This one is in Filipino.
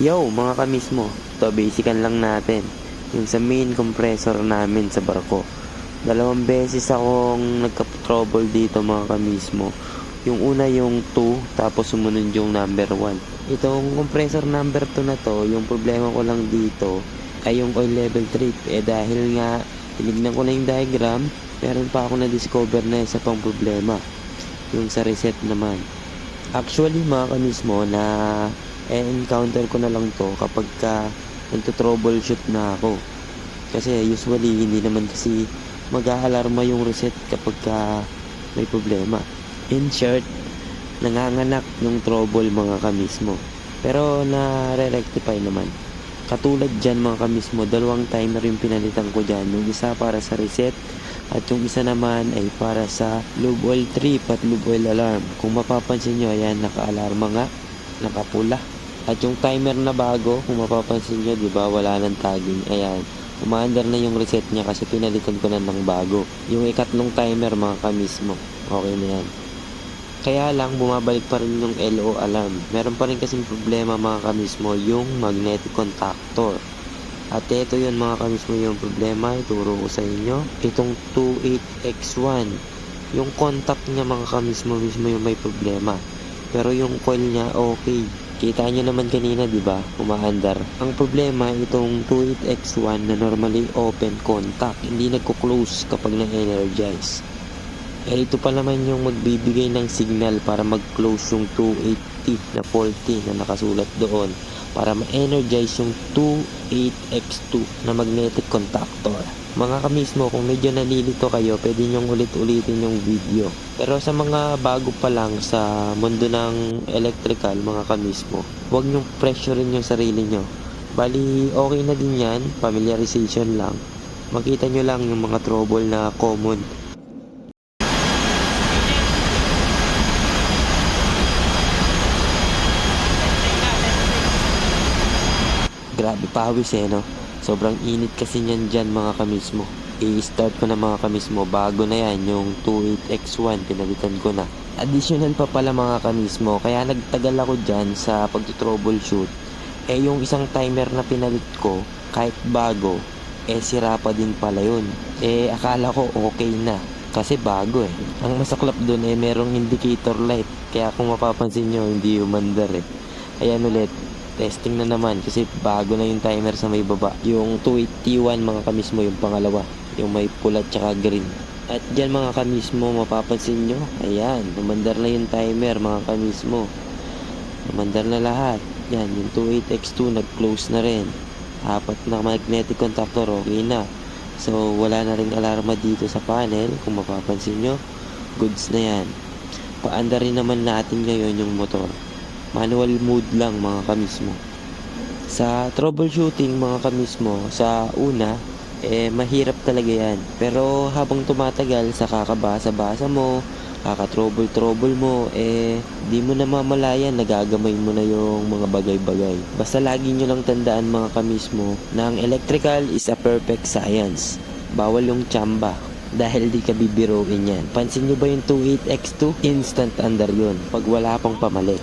Yo, mga kamismo, to basican lang natin. Yung sa main compressor namin sa barko. Dalawang beses akong nagka-trouble dito mga kamismo. Yung una yung 2, tapos sumunod yung number 1. Itong compressor number 2 na to, yung problema ko lang dito ay yung oil level trip. Eh dahil nga, tinignan ko na yung diagram, meron pa ako na-discover na isa pang problema. Yung sa reset naman. Actually mga kamismo na e-encounter ko na lang to kapag ka nagto-troubleshoot na ako. Kasi usually hindi naman kasi mag-aalarma yung reset kapag ka may problema. In short, nanganganak yung trouble mga kamismo. Pero na-rectify naman. Katulad dyan mga kamismo, dalawang timer yung pinalitan ko dyan. Yung isa para sa reset at yung isa naman ay para sa lube oil trip at lube oil alarm. Kung mapapansin nyo, ayan, naka-alarma nga, nakapula. At yung timer na bago, kung mapapansin nyo, di ba, wala nang tagging. Ayan, umaandar na yung reset niya kasi pinalitan ko na ng bago. Yung ikatlong timer mga kamismo, okay na yan. Kaya lang, bumabalik pa rin yung LO alarm. Meron pa rin kasing problema mga kamismo, yung magnetic contactor. At ito yun mga kamismo yung problema, ituro ko sa inyo. Itong 28X1, yung contact niya mga kamismo mismo yung may problema. Pero yung coil niya okay. Kita nyo naman kanina, di ba? Umaandar. Ang problema, itong 28X1 na normally open contact, hindi nagko-close kapag na-energize. Eh, ito pa naman yung magbibigay ng signal para mag-close yung 280 na faulty na nakasulat doon para ma-energize yung 28X2 na magnetic contactor. Mga kamismo, kung medyo nalilito kayo, pwede nyong ulit-ulitin yung video. Pero sa mga bago pa lang sa mundo ng electrical, mga kamismo, huwag nyong pressurein yung sarili nyo. Bali, okay na din yan, familiarization lang. Makita nyo lang yung mga trouble na common Grabe pawis eh, no? Sobrang init kasi niyan dyan mga kamismo. I-start ko na mga kamismo. Bago na yan, yung 28X1, pinalitan ko na. Additional pa pala mga kamismo, kaya nagtagal ako dyan sa pag-troubleshoot. Eh yung isang timer na pinalit ko, kahit bago, eh sira pa din pala yun. Eh akala ko okay na. Kasi bago eh. Ang masaklap doon eh merong indicator light. Kaya kung mapapansin nyo, hindi umandar eh. Ayan ulit, testing na naman kasi bago na yung timer sa may baba. Yung 281 mga kamismo yung pangalawa. Yung may pula tsaka green. At dyan mga kamismo mapapansin nyo. Ayan, umandar na yung timer mga kamismo. Umandar na lahat. Yan, yung 28X2 nag-close na rin. Apat na magnetic contactor, okay na. So, wala na rin alarma dito sa panel. Kung mapapansin nyo, goods na yan. Paanda rin naman natin ngayon yung motor. Manual mode lang mga kamismo. Sa troubleshooting mga kamismo, sa una, eh mahirap talaga yan. Pero habang tumatagal sa kakabasa-basa mo, kaka-trouble-trouble mo, eh di mo na mamalayan, nagagamay mo na yung mga bagay-bagay. Basta lagi nyo lang tandaan mga kamismo na ang electrical is a perfect science. Bawal yung tsamba dahil di ka bibiruin yan. Pansin nyo ba yung 28X2? Instant under yun pag wala pang pamalit.